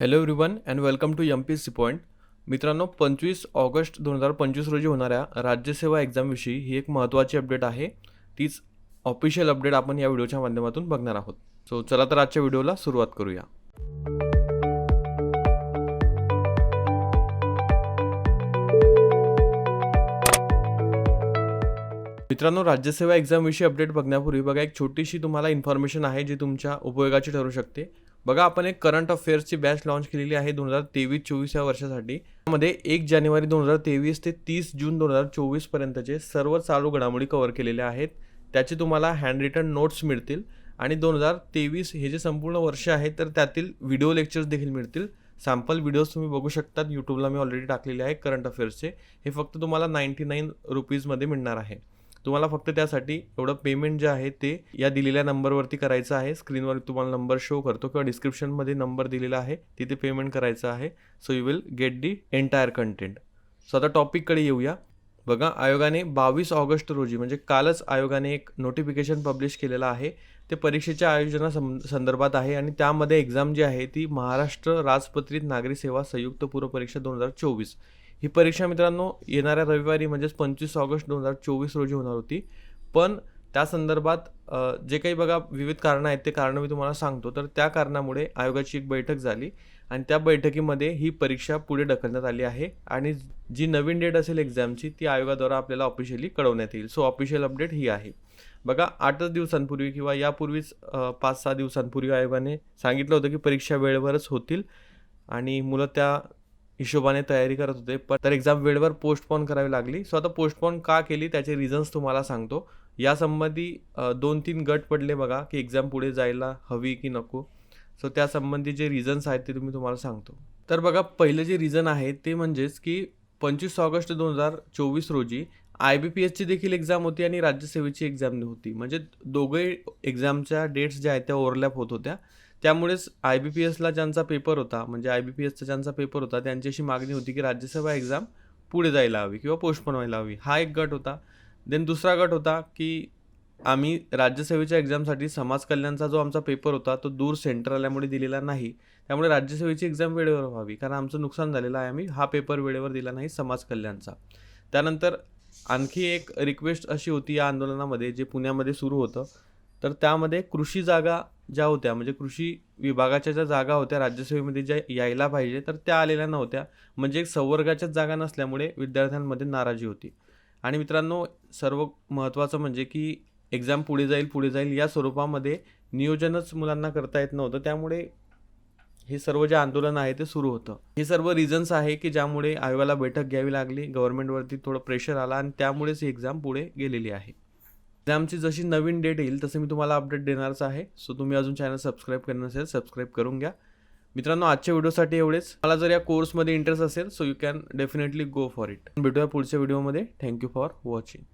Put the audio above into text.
Hello everyone and welcome to M P C point मित्रांनो पंचवीस August दोन हजार पंचवीस रोजी होणाऱ्या राज्यसेवा एक्झामविषयी ही एक महत्त्वाची अपडेट आहे. तीच ऑफिशियल अपडेट आपण या व्हिडिओच्या माध्यमातून बघणार आहोत. सो चला तर आजच्या व्हिडिओला सुरुवात करूया. मित्रांनो राज्यसेवा एक्झामविषयी अपडेट बघण्यापूर्वी बघा एक छोटीशी तुम्हाला इन्फॉर्मेशन आहे जी तुमच्या उपयोगाची ठरू शकते. बघा आपण एक करंट अफेअर्सची बॅच लॉन्च केलेली आहे दोन हजार तेवीस चोवीस या वर्षासाठी. त्यामध्ये एक जानेवारी दोन हजार तेवीस ते तीस जून दोन हजार चोवीसपर्यंतचे सर्व चालू घडामोडी कव्हर केलेल्या आहेत. त्याचे तुम्हाला हँड रिटन नोट्स मिळतील. आणि दोन हजार तेवीस हे जे संपूर्ण वर्ष आहे तर त्यातील व्हिडिओ लेक्चर्स देखील मिळतील. सॅम्पल व्हिडिओज तुम्ही बघू शकतात. यूट्यूबला मी ऑलरेडी टाकलेले आहे करंट अफेअर्सचे. हे फक्त तुम्हाला नाईन्टी नाईन रुपीजमध्ये मिळणार आहे. तुम्हाला फक्त त्यासाठी एवढं पेमेंट जे आहे ते या दिलेल्या नंबरवरती करायचं आहे. स्क्रीनवर तुम्हाला नंबर शो करतो किंवा डिस्क्रिप्शनमध्ये नंबर दिलेला आहे तिथे पेमेंट करायचं आहे. So you will get the entire content so आता टॉपिककडे येऊया. बघा आयोगाने बावीस ऑगस्ट रोजी म्हणजे कालच आयोगाने एक नोटिफिकेशन पब्लिश केलेलं आहे. ते परीक्षेच्या आयोजना सं संदर्भात आहे आणि त्यामध्ये एक्झाम जी आहे ती महाराष्ट्र राजपत्रित नागरी सेवा संयुक्त पूर्व परीक्षा दोन हजार चोवीस. ही परीक्षा मित्रांनो येणाऱ्या रविवारी म्हणजेच पंचवीस ऑगस्ट दोन हजार चोवीस रोजी होणार होती. पण त्या संदर्भात जे काही बघा विविध कारणं आहेत ते कारणं मी तुम्हाला सांगतो. तर त्या कारणामुळे आयोगाची एक बैठक झाली आणि त्या बैठकीमध्ये ही परीक्षा पुढे ढकलण्यात आली आहे आणि जी नवीन डेट असेल एक्झामची ती आयोगाद्वारा आपल्याला ऑफिशियली कळवण्यात येईल. सो ऑफिशियल अपडेट ही आहे. बघा आठच दिवसांपूर्वी किंवा यापूर्वीच पाच सहा दिवसांपूर्वी आयोगाने सांगितलं होतं की परीक्षा वेळेवरच होतील आणि मुलं त्या हिशोबाने तयारी करत होते. पण तर एक्झाम वेळेवर पोस्टपोन करावी लागली. सो आता पोस्टपोन का केली? त्याचे रिझन्स तुम्हाला सांगतो. यासंबंधी दोन तीन गट पडले बघा की एक्झाम पुढे जायला हवी की नको. सो त्यासंबंधी जे रिझन्स आहेत ते तुम्ही तुम्हाला सांगतो. तर बघा पहिलं जे रिझन आहे ते म्हणजेच की पंचवीस ऑगस्ट दोन हजार चोवीस रोजी आय बी पी एसची देखील एक्झाम होती आणि राज्यसेवेची एक्झाम होती. म्हणजे दोघंही एक्झामच्या डेट्स ज्या आहेत त्या ओव्हरलॅप होत होत्या. त्यामुळेच आय बी पी एसला ज्यांचा पेपर होता म्हणजे आय बी पी एसचा ज्यांचा पेपर होता त्यांची अशी मागणी होती की राज्यसभा एक्झाम पुढे जायला हवी किंवा पोस्टपोन व्हायला हवी. हा एक गट होता. देन दुसरा गट होता की आम्ही राज्यसेवेच्या एक्झामसाठी समाज कल्याणचा जो आमचा पेपर होता तो दूर सेंटर आल्यामुळे दिलेला नाही. त्यामुळे राज्यसेवेची एक्झाम वेळेवर व्हावी. कारण आमचं नुकसान झालेलं आहे आम्ही. हा पेपर वेळेवर दिला नाही समाज कल्याणचा. त्यानंतर आणखी एक रिक्वेस्ट अशी होती या आंदोलनामध्ये जे पुण्यामध्ये सुरू होतं. तर त्यामध्ये कृषी जागा ज्या होत्या म्हणजे कृषी विभागाच्या ज्या जागा होत्या राज्यसेवेमध्ये ज्या यायला पाहिजे तर त्या आलेल्या नव्हत्या. म्हणजे एक संवर्गाच्याच जागा नसल्यामुळे विद्यार्थ्यांमध्ये नाराजी होती. आणि मित्रांनो सर्व महत्त्वाचं म्हणजे की एक्झाम पुढे जाईल पुढे जाईल या स्वरूपामध्ये नियोजनच मुलांना करता येत नव्हतं. त्यामुळे हे सर्व जे आंदोलन आहे ते सुरू होतं. हे सर्व रिझन्स आहे की ज्यामुळे आयोगाला बैठक घ्यावी लागली गव्हर्नमेंटवरती थोडं प्रेशर आला आणि त्यामुळेच ही एक्झाम पुढे गेलेली आहे. एक्झामची जशी नवीन डेट येईल तसं मी तुम्हाला अपडेट देणारच आहे. सो तुम्ही अजून चॅनल सबस्क्राईब करणार असेल सबस्क्राईब करून घ्या. मित्रांनो आजच्या व्हिडिओसाठी एवढेच. मला जर या कोर्समध्ये इंटरेस्ट असेल so you can definitely go for it भेटूया पुढच्या व्हिडिओमध्ये थँक्यू फॉर वॉचिंग